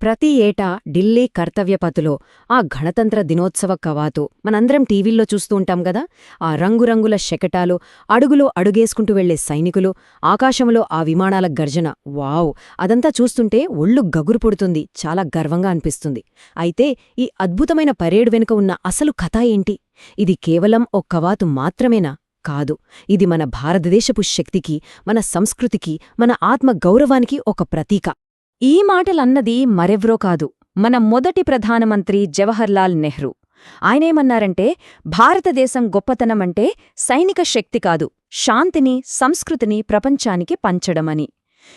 ప్రతి ఏటా ఢిల్లీ కర్తవ్యపథులో ఆ గణతంత్ర దినోత్సవ కవాతు మనందరం టీవీల్లో చూస్తూ ఉంటాం గదా? ఆ రంగురంగుల శకటాలు అడుగులో అడుగేసుకుంటూ వెళ్ళే సైనికులు ఆకాశంలో ఆ విమానాల గర్జన వావ్! అదంతా చూస్తుంటే ఒళ్ళు గగురు పుడుతుంది చాలా గర్వంగా అనిపిస్తుంది. అయితే ఈ అద్భుతమైన పరేడ్ వెనుక ఉన్న అసలు కథ ఏంటి? ఇది కేవలం ఓ కవాతు మాత్రమేనా? కాదు. ఇది మన భారతదేశపు శక్తికి మన సంస్కృతికి మన ఆత్మ గౌరవానికి ఒక ప్రతీక. ఈ మాటలన్నది మరెవ్రో కాదు. మన మొదటి ప్రధానమంత్రి జవహర్లాల్ నెహ్రూ. ఆయనేమన్నారంటే భారతదేశం గొప్పతనమంటే సైనిక శక్తి కాదు శాంతిని సంస్కృతిని ప్రపంచానికి పంచడమని.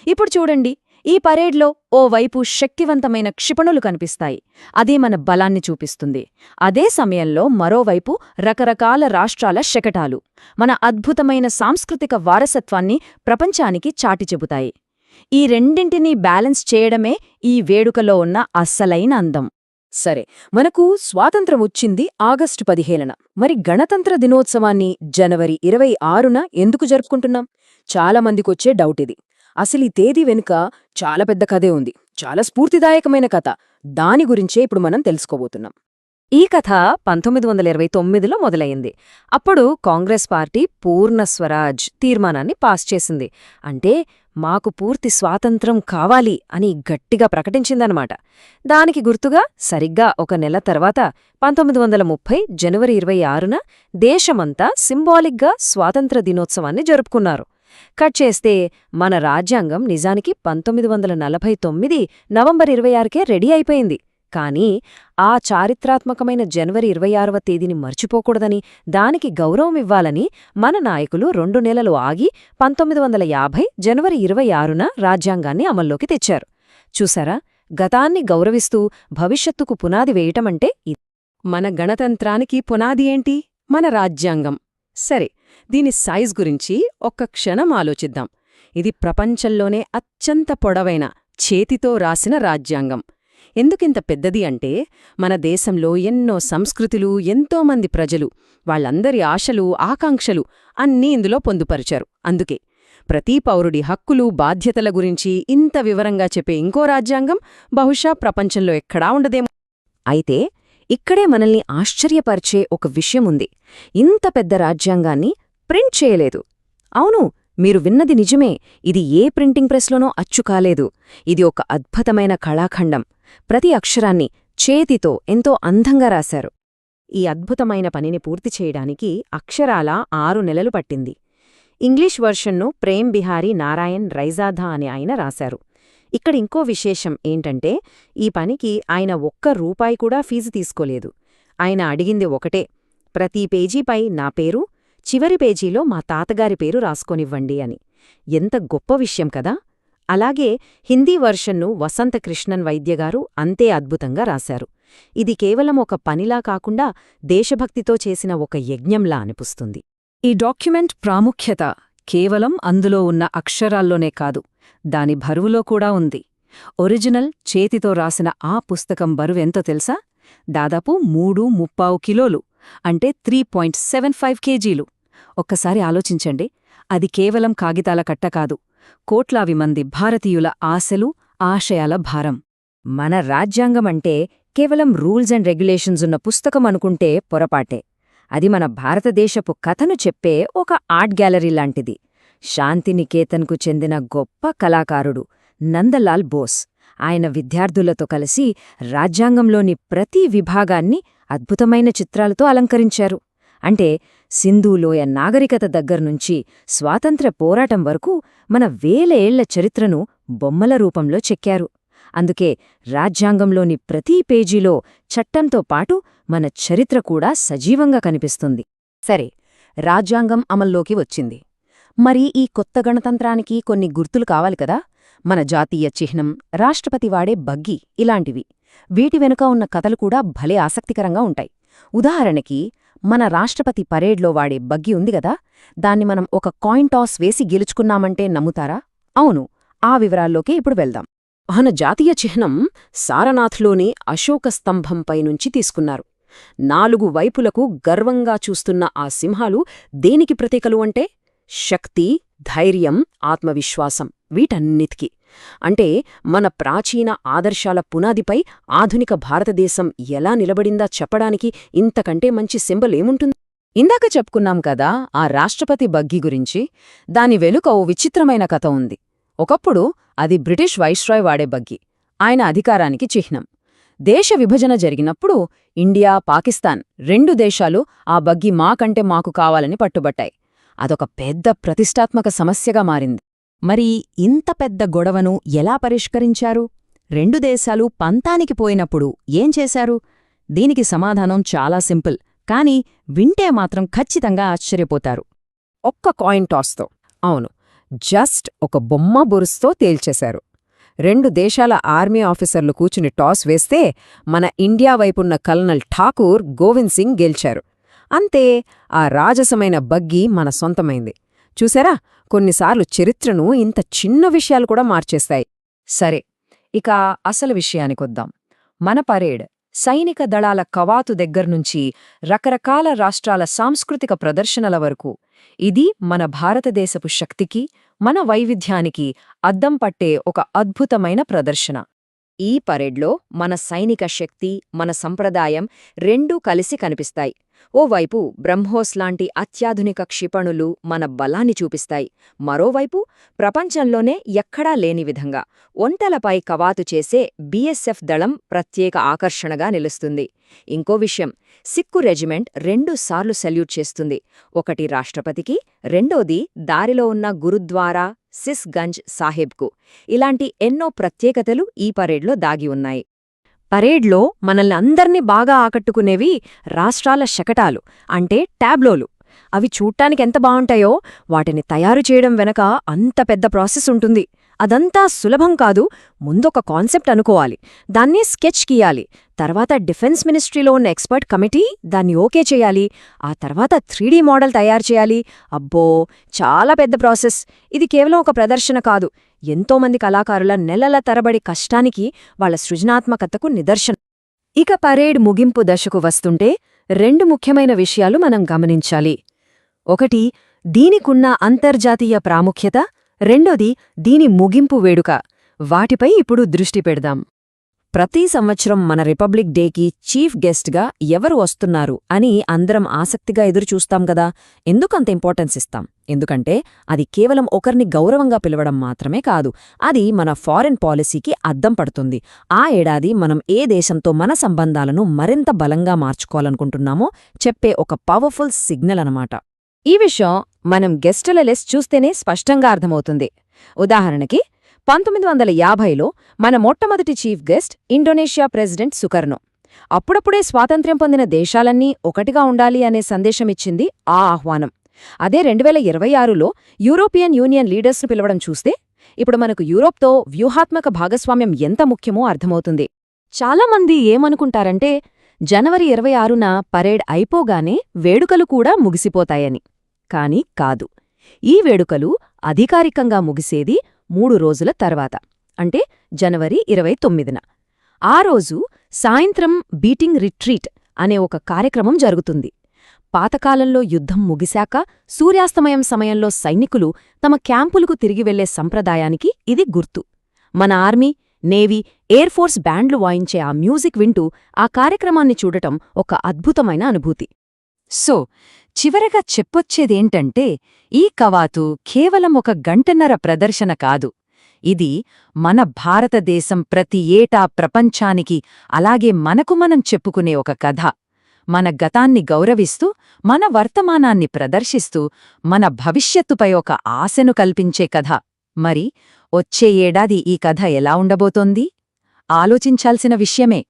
ఇప్పుడు చూడండి ఈ పరేడ్లో ఓవైపు శక్తివంతమైన క్షిపణులు కనిపిస్తాయి అదే మన బలాన్ని చూపిస్తుంది. అదే సమయంలో మరోవైపు రకరకాల రాష్ట్రాల శకటాలు మన అద్భుతమైన సాంస్కృతిక వారసత్వాన్ని ప్రపంచానికి చాటి చెబుతాయి. ఈ రెండింటినీ బ్యాలెన్స్ చేయడమే ఈ వేడుకలో ఉన్న అస్సలైన అందం. సరే మనకు స్వాతంత్రం వచ్చింది ఆగస్టు పదిహేనున. మరి గణతంత్ర దినోత్సవాన్ని జనవరి ఇరవై ఆరున ఎందుకు జరుపుకుంటున్నాం? చాలామందికొచ్చే డౌట్ ఇది. అసలు ఈ తేదీ వెనుక చాలా పెద్ద కథే ఉంది. చాలా స్ఫూర్తిదాయకమైన కథ. దాని గురించే ఇప్పుడు మనం తెలుసుకోబోతున్నాం. ఈ కథ పంతొమ్మిది వందల ఇరవై తొమ్మిదిలో మొదలైంది. అప్పుడు కాంగ్రెస్ పార్టీ పూర్ణ స్వరాజ్ తీర్మానాన్ని పాస్ చేసింది. అంటే మాకు పూర్తి స్వాతంత్రం కావాలి అని గట్టిగా ప్రకటించిందనమాట దానికి గుర్తుగా సరిగ్గా ఒక నెల తర్వాత పంతొమ్మిది వందల ముప్పై జనవరి ఇరవై ఆరున దేశమంతా సింబాలిక్గా స్వాతంత్ర దినోత్సవాన్ని జరుపుకున్నారు. కట్ చేస్తే మన రాజ్యాంగం నిజానికి పంతొమ్మిది వందల నలభై తొమ్మిది నవంబర్ ఇరవై ఆరుకే రెడీ అయిపోయింది. కానీ ఆ చారిత్రాత్మకమైన జనవరి ఇరవై ఆరవ తేదీని మర్చిపోకూడదని దానికి గౌరవమివ్వాలని మన నాయకులు రెండు నెలలు ఆగి పంతొమ్మిది వందల యాభై జనవరి ఇరవై ఆరున రాజ్యాంగాన్ని అమల్లోకి తెచ్చారు. చూసారా గతాన్ని గౌరవిస్తూ భవిష్యత్తుకు పునాది వేయటమంటే ఇది. మన గణతంత్రానికి పునాది ఏంటి? మన రాజ్యాంగం. సరే దీని సైజ్ గురించి ఒక్క క్షణం ఆలోచిద్దాం. ఇది ప్రపంచంలోనే అత్యంత పొడవైన చేతితో రాసిన రాజ్యాంగం. ఎందుకింత పెద్దది అంటే మన దేశంలో ఎన్నో సంస్కృతులు ఎంతోమంది ప్రజలు వాళ్ళందరి ఆశలు ఆకాంక్షలు అన్నీ ఇందులో పొందుపరిచారు. అందుకే ప్రతి పౌరుడి హక్కులు బాధ్యతల గురించి ఇంత వివరంగా చెప్పే ఇంకో రాజ్యాంగం బహుశా ప్రపంచంలో ఎక్కడా ఉండదేమో. అయితే ఇక్కడే మనల్ని ఆశ్చర్యపరిచే ఒక విషయముంది ఇంత పెద్ద రాజ్యాంగాన్ని ప్రింట్ చేయలేదు. అవును మీరు విన్నది నిజమే ఇది ఏ ప్రింటింగ్ ప్రెస్లోనో అచ్చు కాలేదు. ఇది ఒక అద్భుతమైన కళాఖండం. ప్రతి అక్షరాన్ని చేతితో ఎంతో అందంగా రాశారు. ఈ అద్భుతమైన పనిని పూర్తి చేయడానికి అక్షరాల ఆరు నెలలు పట్టింది. ఇంగ్లీష్ వర్షన్ను ప్రేమ్ బిహారీ నారాయణ్ రైజాధా అని ఆయన రాశారు. ఇక్కడ ఇంకో విశేషం ఏంటంటే ఈ పనికి ఆయన ఒక్క రూపాయి కూడా ఫీజు తీసుకోలేదు. ఆయన అడిగింది ఒకటే ప్రతి పేజీపై నా పేరు చివరి పేజీలో మా తాతగారి పేరు రాసుకొనివ్వండి అని. ఎంత గొప్ప విషయం కదా! అలాగే హిందీ వర్షన్ను వసంత కృష్ణన్ వైద్యగారు అంతే అద్భుతంగా రాశారు. ఇది కేవలం ఒక పనిలా కాకుండా దేశభక్తితో చేసిన ఒక యజ్ఞంలా అనిపిస్తుంది. ఈ డాక్యుమెంట్ ప్రాముఖ్యత కేవలం అందులో ఉన్న అక్షరాల్లోనే కాదు దాని బరువులో కూడా ఉంది. ఒరిజినల్ చేతితో రాసిన ఆ పుస్తకం బరువెంతో తెలుసా? దాదాపు మూడు ముప్పావు కిలోలు. అంటే త్రీ పాయింట్ సెవెన్ ఫైవ్ కేజీలు. ఒక్కసారి ఆలోచించండి అది కేవలం కాగితాల కట్ట కాదు. కోట్లావి మంది భారతీయుల ఆశలు ఆశయాల భారం. మన రాజ్యాంగమంటే కేవలం రూల్స్ అండ్ రెగ్యులేషన్స్ ఉన్న పుస్తకం అనుకుంటే పొరపాటే. అది మన భారతదేశపు కథను చెప్పే ఒక ఆర్ట్ గ్యాలరీ లాంటిది. శాంతినికేతన్కు చెందిన గొప్ప కళాకారుడు నందలాల్ బోస్. ఆయన విద్యార్థులతో కలిసి రాజ్యాంగంలోని ప్రతి విభాగాన్ని అద్భుతమైన చిత్రాలతో అలంకరించారు. అంటే సింధూలోయ నాగరికత దగ్గర్నుంచి స్వాతంత్ర్య పోరాటం వరకు మన వేలేళ్ళ చరిత్రను బొమ్మల రూపంలో చెక్కారు. అందుకే రాజ్యాంగంలోని ప్రతి పేజీలో చట్టంతో పాటు మన చరిత్ర కూడా సజీవంగా కనిపిస్తుంది. సరే రాజ్యాంగం అమల్లోకి వచ్చింది. మరి ఈ కొత్త గణతంత్రానికి కొన్ని గుర్తులు కావాలి కదా? మన జాతీయ చిహ్నం రాష్ట్రపతి వాడే బగ్గి ఇలాంటివి. వీటి వెనుక ఉన్న కథలు కూడా భలే ఆసక్తికరంగా ఉంటాయి. ఉదాహరణకి మన రాష్ట్రపతి పరేడ్లో వాడే బగ్గి ఉందిగదా దాన్ని మనం ఒక కాయిన్ టాస్ వేసి గెలుచుకున్నామంటే నమ్ముతారా? అవును ఆ వివరాల్లోకే ఇప్పుడు వెళ్దాం. మన జాతీయ చిహ్నం సారనాథ్లోని అశోక స్తంభంపై నుంచి తీసుకున్నారు. నాలుగు వైపులకు గర్వంగా చూస్తున్న ఆ సింహాలు దేనికి ప్రతీకలు అంటే? శక్తి ధైర్యం ఆత్మవిశ్వాసం వీటన్నిటికీ. అంటే మన ప్రాచీన ఆదర్శాల పునాదిపై ఆధునిక భారతదేశం ఎలా నిలబడిందా చెప్పడానికి ఇంతకంటే మంచి సింబల్ ఏముంటుంది? ఇందాక చెప్పుకున్నాం కదా ఆ రాష్ట్రపతి బగ్గి గురించి. దాని వెనుక ఓ విచిత్రమైన కథ ఉంది. ఒకప్పుడు అది బ్రిటిష్ వైస్రాయ్ వాడే బగ్గి. ఆయన అధికారానికి చిహ్నం. దేశ విభజన జరిగినప్పుడు ఇండియా పాకిస్తాన్ రెండు దేశాలు ఆ బగ్గి మాకంటే మాకు కావాలని పట్టుబట్టాయి. అదొక పెద్ద ప్రతిష్టాత్మక సమస్యగా మారింది. మరి ఇంత పెద్ద గొడవను ఎలా పరిష్కరించారు? రెండు దేశాలు పంతానికి పోయినప్పుడు ఏం చేశారు? దీనికి సమాధానం చాలా సింపుల్ కాని వింటే మాత్రం ఖచ్చితంగా ఆశ్చర్యపోతారు. ఒక్క కాయిన్ టాస్తో. అవును జస్ట్ ఒక బొమ్మ బొరుస్తో తేల్చేశారు. రెండు దేశాల ఆర్మీ ఆఫీసర్లు కూచుని టాస్ వేస్తే మన ఇండియా వైపున్న కల్నల్ ఠాకూర్ గోవింద్ సింగ్ గెలిచారు. అంతే ఆ రాజసమైన బగ్గి మన సొంతమైంది. చూసారా? కొన్నిసార్లు చరిత్రను ఇంత చిన్న విషయాలు కూడా మార్చేస్తాయి. సరే ఇక అసలు విషయానికొద్దాం మన పరేడ్ సైనిక దళాల కవాతు దగ్గర్నుంచి రకరకాల రాష్ట్రాల సాంస్కృతిక ప్రదర్శనల వరకు ఇది మన భారతదేశపు శక్తికి మన వైవిధ్యానికి అద్దం పట్టే ఒక అద్భుతమైన ప్రదర్శన. ఈ పరేడ్లో మన సైనిక శక్తి మన సంప్రదాయం రెండూ కలిసి కనిపిస్తాయి. ఓవైపు బ్రహ్మోస్ లాంటి అత్యాధునిక క్షిపణులు మన బలాన్ని చూపిస్తాయి. మరోవైపు ప్రపంచంలోనే ఎక్కడా లేని విధంగా ఒంటలపై కవాతు చేసే బీఎస్ఎఫ్ దళం ప్రత్యేక ఆకర్షణగా నిలుస్తుంది. ఇంకో విషయం సిక్కు రెజిమెంట్ రెండుసార్లు సెల్యూట్ చేస్తుంది. ఒకటి రాష్ట్రపతికి రెండోది దారిలో ఉన్న గురుద్వారా సిస్గంజ్ సాహెబ్కు. ఇలాంటి ఎన్నో ప్రత్యేకతలు ఈ పరేడ్లో దాగి ఉన్నాయి. పరేడ్లో మనల్ని అందర్నీ బాగా ఆకట్టుకునేవి రాష్ట్రాల శకటాలు అంటే టాబ్లోలు. అవి చూడ్టానికి ఎంత బావుంటాయో వాటిని తయారు చేయడం వెనక అంత పెద్ద ప్రాసెస్ ఉంటుంది. అదంతా సులభం కాదు ముందొక కాన్సెప్ట్ అనుకోవాలి. దాన్ని స్కెచ్ గీయాలి. తర్వాత డిఫెన్స్ మినిస్ట్రీలో ఉన్న ఎక్స్పర్ట్ కమిటీ దాన్ని ఓకే చేయాలి. ఆ తర్వాత త్రీడీ మోడల్ తయారు చేయాలి. అబ్బో చాలా పెద్ద ప్రాసెస్. ఇది కేవలం ఒక ప్రదర్శన కాదు. ఎంతోమంది కళాకారుల నెలల తరబడి కష్టానికి వాళ్ళ సృజనాత్మకతకు నిదర్శనం. ఇక పరేడ్ ముగింపు దశకు వస్తుంటే రెండు ముఖ్యమైన విషయాలు మనం గమనించాలి. ఒకటి దీనికున్న అంతర్జాతీయ ప్రాముఖ్యత. రెండోది దీని ముగింపు వేడుక. వాటిపై ఇప్పుడు దృష్టి పెడదాం. ప్రతి సంవత్సరం మన రిపబ్లిక్ డేకి చీఫ్ గెస్ట్గా ఎవరు వస్తున్నారు అని అందరం ఆసక్తిగా ఎదురుచూస్తాం గదా ఎందుకంత ఇంపార్టెన్స్ ఇస్తాం? ఎందుకంటే అది కేవలం ఒకరిని గౌరవంగా పిలవడం మాత్రమే కాదు అది మన ఫారెన్ పాలసీకి అద్దం పడుతుంది. ఆ ఏడాది మనం ఏ దేశంతో మన సంబంధాలను మరింత బలంగా మార్చుకోవాలనుకుంటున్నామో చెప్పే ఒక పవర్ఫుల్ సిగ్నల్ అనమాట ఈ విషయం మనం గెస్టుల లెస్ చూస్తేనే స్పష్టంగా అర్థమవుతుంది. ఉదాహరణకి పంతొమ్మిది వందల యాభైలో మన మొట్టమొదటి chief guest Indonesia president Sukarno అప్పుడప్పుడే స్వాతంత్ర్యం పొందిన దేశాలన్నీ ఒకటిగా ఉండాలి అనే సందేశమిచ్చింది ఆ ఆహ్వానం. అదే రెండువేల ఇరవై ఆరులో యూరోపియన్ యూనియన్ లీడర్స్ను పిలవడం చూస్తే ఇప్పుడు మనకు యూరోప్తో వ్యూహాత్మక భాగస్వామ్యం ఎంత ముఖ్యమో అర్థమవుతుంది. చాలామంది ఏమనుకుంటారంటే జనవరి ఇరవై ఆరున పరేడ్ అయిపోగానే వేడుకలు కూడా ముగిసిపోతాయని. కాని కాదు. ఈ వేడుకలు అధికారికంగా ముగిసేది మూడు రోజుల తర్వాత అంటే జనవరి ఇరవై తొమ్మిదిన. ఆ రోజు సాయంత్రం బీటింగ్ రిట్రీట్ అనే ఒక కార్యక్రమం జరుగుతుంది. పాతకాలంలో యుద్ధం ముగిశాక సూర్యాస్తమయం సమయంలో సైనికులు తమ క్యాంపులకు తిరిగి వెళ్ళే సంప్రదాయానికి ఇది గుర్తు. మన ఆర్మీ నేవీ ఎయిర్ ఫోర్స్ బ్యాండ్లు వాయించే ఆ మ్యూజిక్ వింటూ ఆ కార్యక్రమాన్ని చూడటం ఒక అద్భుతమైన అనుభూతి. సో చివరగా చెప్పొచ్చేదేంటంటే ఈ కవాతు కేవలం ఒక గంటన్నర ప్రదర్శన కాదు. ఇది మన భారతదేశం ప్రతి ఏటా ప్రపంచానికి అలాగే మనకు మనం చెప్పుకునే ఒక కథ. మన గతాన్ని గౌరవిస్తూ మన వర్తమానాన్ని ప్రదర్శిస్తూ మన భవిష్యత్తుపై ఒక ఆశను కల్పించే కథ. మరి వచ్చే ఏడాది ఈ కథ ఎలా ఉండబోతోంది? ఆలోచించాల్సిన విషయమే.